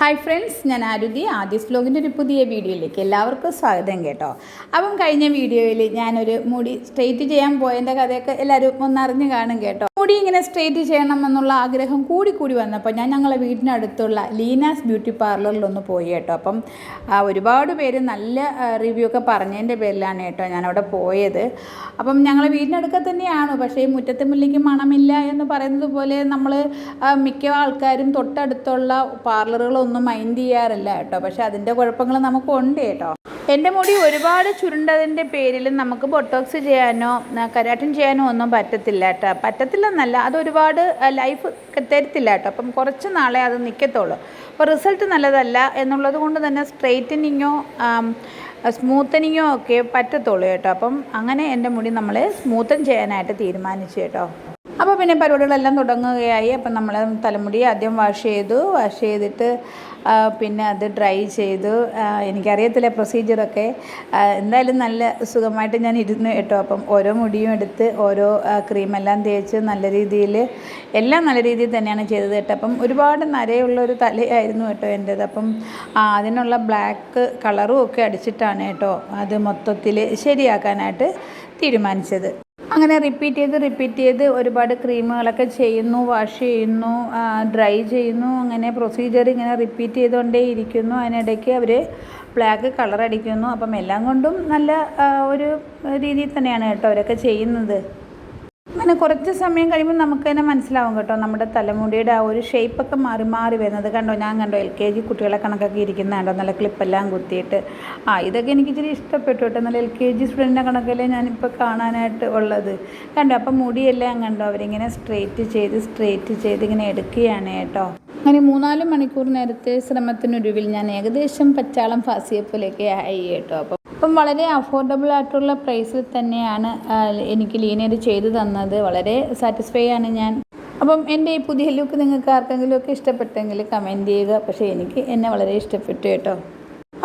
Hi friends ഞാൻ ആരുതി. ആദ്യസ് വ്ലോഗിന്റെ ഒരു പുതിയ വീഡിയോയിലേക്ക് എല്ലാവർക്കും സ്വാഗതം കേട്ടോ. അപ്പം കഴിഞ്ഞ വീഡിയോയിൽ ഞാനൊരു മുടി സ്ട്രെയിറ്റ് ചെയ്യാൻ പോയതിന്റെ കഥയൊക്കെ എല്ലാവരും ഒന്നറിഞ്ഞ് കാണും കേട്ടോ. മുടി ഇങ്ങനെ സ്ട്രെയിറ്റ് ചെയ്യണം എന്നുള്ള ആഗ്രഹം കൂടി കൂടി വന്നപ്പോൾ ഞാൻ ഞങ്ങളെ വീടിനടുത്തുള്ള ലീനാസ് ബ്യൂട്ടി പാർലറിലൊന്ന് പോയി കേട്ടോ. അപ്പം ഒരുപാട് പേര് നല്ല റിവ്യൂ ഒക്കെ പറഞ്ഞതിന്റെ പേരിലാണ് കേട്ടോ ഞാനവിടെ പോയത്. അപ്പം ഞങ്ങളെ വീടിനടുക്ക തന്നെയാണ്. പക്ഷേ ഈ മുറ്റത്തെ മുല്ലയ്ക്ക് മണമില്ല എന്ന് പറയുന്നത് പോലെ നമ്മൾ മിക്ക ആൾക്കാരും തൊട്ടടുത്തുള്ള പാർലറുകളൊന്നും മൈൻഡ് ചെയ്യാറില്ല കേട്ടോ. പക്ഷേ അതിന്റെ കുഴപ്പങ്ങൾ നമുക്കുണ്ട് കേട്ടോ. എന്റെ മുടി ഒരുപാട് ചുരുണ്ടതിന്റെ പേരിൽ നമുക്ക് ബൊട്ടോക്സ് ചെയ്യാനോ കരാട്ടിൻ ചെയ്യാനോ ഒന്നും പറ്റത്തില്ല കേട്ടോ. പറ്റത്തില്ലെന്നല്ല അത് ഒരുപാട് ലൈഫ് തരത്തില്ല കേട്ടോ. അപ്പം കുറച്ച് നാളെ അത് നിൽക്കത്തുള്ളൂ അപ്പോൾ റിസൾട്ട് നല്ലതല്ല എന്നുള്ളത് കൊണ്ട് തന്നെ സ്ട്രെയിറ്റനിങ്ങോ സ്മൂത്തനിങ്ങോ ഒക്കെ പറ്റത്തുള്ളൂ കേട്ടോ. അപ്പം അങ്ങനെ എന്റെ മുടി നമ്മൾ സ്മൂത്തൻ ചെയ്യാനായിട്ട് തീരുമാനിച്ചു കേട്ടോ. അപ്പോൾ പിന്നെ പരിപാടികളെല്ലാം തുടങ്ങുകയായി. അപ്പം നമ്മൾ തലമുടി ആദ്യം വാഷ് ചെയ്തു. വാഷ് ചെയ്തിട്ട് പിന്നെ അത് ഡ്രൈ ചെയ്തു. എനിക്കറിയത്തില്ല പ്രൊസീജിയറൊക്കെ എന്തായാലും നല്ല സുഖമായിട്ട് ഞാൻ ഇരുന്ന് കേട്ടോ. അപ്പം ഓരോ മുടിയും എടുത്ത് ഓരോ ക്രീമെല്ലാം തേച്ച് നല്ല രീതിയിൽ എല്ലാം നല്ല രീതിയിൽ തന്നെയാണ് ചെയ്തത് കേട്ടോ. അപ്പം ഒരുപാട് നരയുള്ള ഒരു തലയായിരുന്നു കേട്ടോ എന്റേത് അപ്പം അതിനുള്ള ബ്ലാക്ക് കളറും ഒക്കെ അടിച്ചിട്ടാണ് കേട്ടോ അത് മൊത്തത്തിൽ ശരിയാക്കാനായിട്ട് തീരുമാനിച്ചത്. അങ്ങനെ റിപ്പീറ്റ് ചെയ്ത് റിപ്പീറ്റ് ചെയ്ത് ഒരുപാട് ക്രീമുകളൊക്കെ ചെയ്യുന്നു വാഷ് ചെയ്യുന്നു ഡ്രൈ ചെയ്യുന്നു അങ്ങനെ പ്രൊസീജിയർ ഇങ്ങനെ റിപ്പീറ്റ് ചെയ്തുകൊണ്ടേ ഇരിക്കുന്നു. അതിനിടയ്ക്ക് അവർ ബ്ലാക്ക് കളർ അടിക്കുന്നു. അപ്പം എല്ലാം കൊണ്ടും നല്ല ഒരു രീതിയിൽ തന്നെയാണ് കേട്ടോ അവരൊക്കെ ചെയ്യുന്നത്. അങ്ങനെ കുറച്ച് സമയം കഴിയുമ്പോൾ നമുക്ക് തന്നെ മനസ്സിലാവും കേട്ടോ. നമ്മുടെ തലമുടിയുടെ ആ ഒരു ഷേപ്പൊക്കെ മാറി മാറി വരുന്നത്. കണ്ടോ? ഞാൻ കണ്ടോ? എൽ കെ ജി കുട്ടികളെ കണക്കൊക്കെ ഇരിക്കുന്ന കണ്ടോ? നല്ല ക്ലിപ്പെല്ലാം കുത്തിയിട്ട്. ആ ഇതൊക്കെ എനിക്ക് ഇച്ചിരി ഇഷ്ടപ്പെട്ടു കേട്ടോ. നല്ല എൽ കെ ജി സ്റ്റുഡന്റിന്റെ കണക്കല്ലേ ഞാനിപ്പോൾ കാണാനായിട്ട് ഉള്ളത്. കണ്ടോ? അപ്പം മുടിയെല്ലാം കണ്ടോ? അവരിങ്ങനെ സ്ട്രെയിറ്റ് ചെയ്ത് സ്ട്രെയിറ്റ് ചെയ്ത് ഇങ്ങനെ എടുക്കുകയാണ് കേട്ടോ. അങ്ങനെ മൂന്നാൽ മണിക്കൂർ നേരത്തെ ശ്രമത്തിനൊരുവിൽ ഞാൻ ഏകദേശം പച്ചാളം ഫാസിയപ്പോലെയൊക്കെ ആയി കേട്ടോ. അപ്പം അപ്പം വളരെ അഫോർഡബിൾ ആയിട്ടുള്ള പ്രൈസിൽ തന്നെയാണ് എനിക്ക് ലീനിയർ ചെയ്തു തന്നത്. വളരെ സാറ്റിസ്ഫൈ ആണ് ഞാൻ. അപ്പം എന്റെ ഈ പുതിയ ലുക്ക് നിങ്ങൾക്ക് ആർക്കെങ്കിലും ഒക്കെ ഇഷ്ടപ്പെട്ടെങ്കിൽ കമന്റ് ചെയ്യുക. പക്ഷേ എനിക്ക് എന്നെ വളരെ ഇഷ്ടപ്പെട്ടു കേട്ടോ.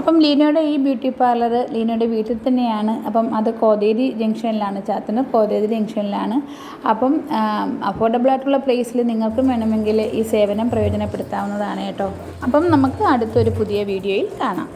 അപ്പം ലീനയുടെ ഈ ബ്യൂട്ടി പാർലർ ലീനയുടെ വീട്ടിൽ തന്നെയാണ്. അപ്പം അത് കോതേരി ജംഗ്ഷനിലാണ് ചാത്തന കോതേരി ജംഗ്ഷനിലാണ്. അപ്പം അഫോർഡബിൾ ആയിട്ടുള്ള പ്ലേസിൽ നിങ്ങൾക്കും വേണമെങ്കിൽ ഈ സേവനം പ്രയോജനപ്പെടുത്താവുന്നതാണ് കേട്ടോ. അപ്പം നമുക്ക് അടുത്തൊരു പുതിയ വീഡിയോയിൽ കാണാം.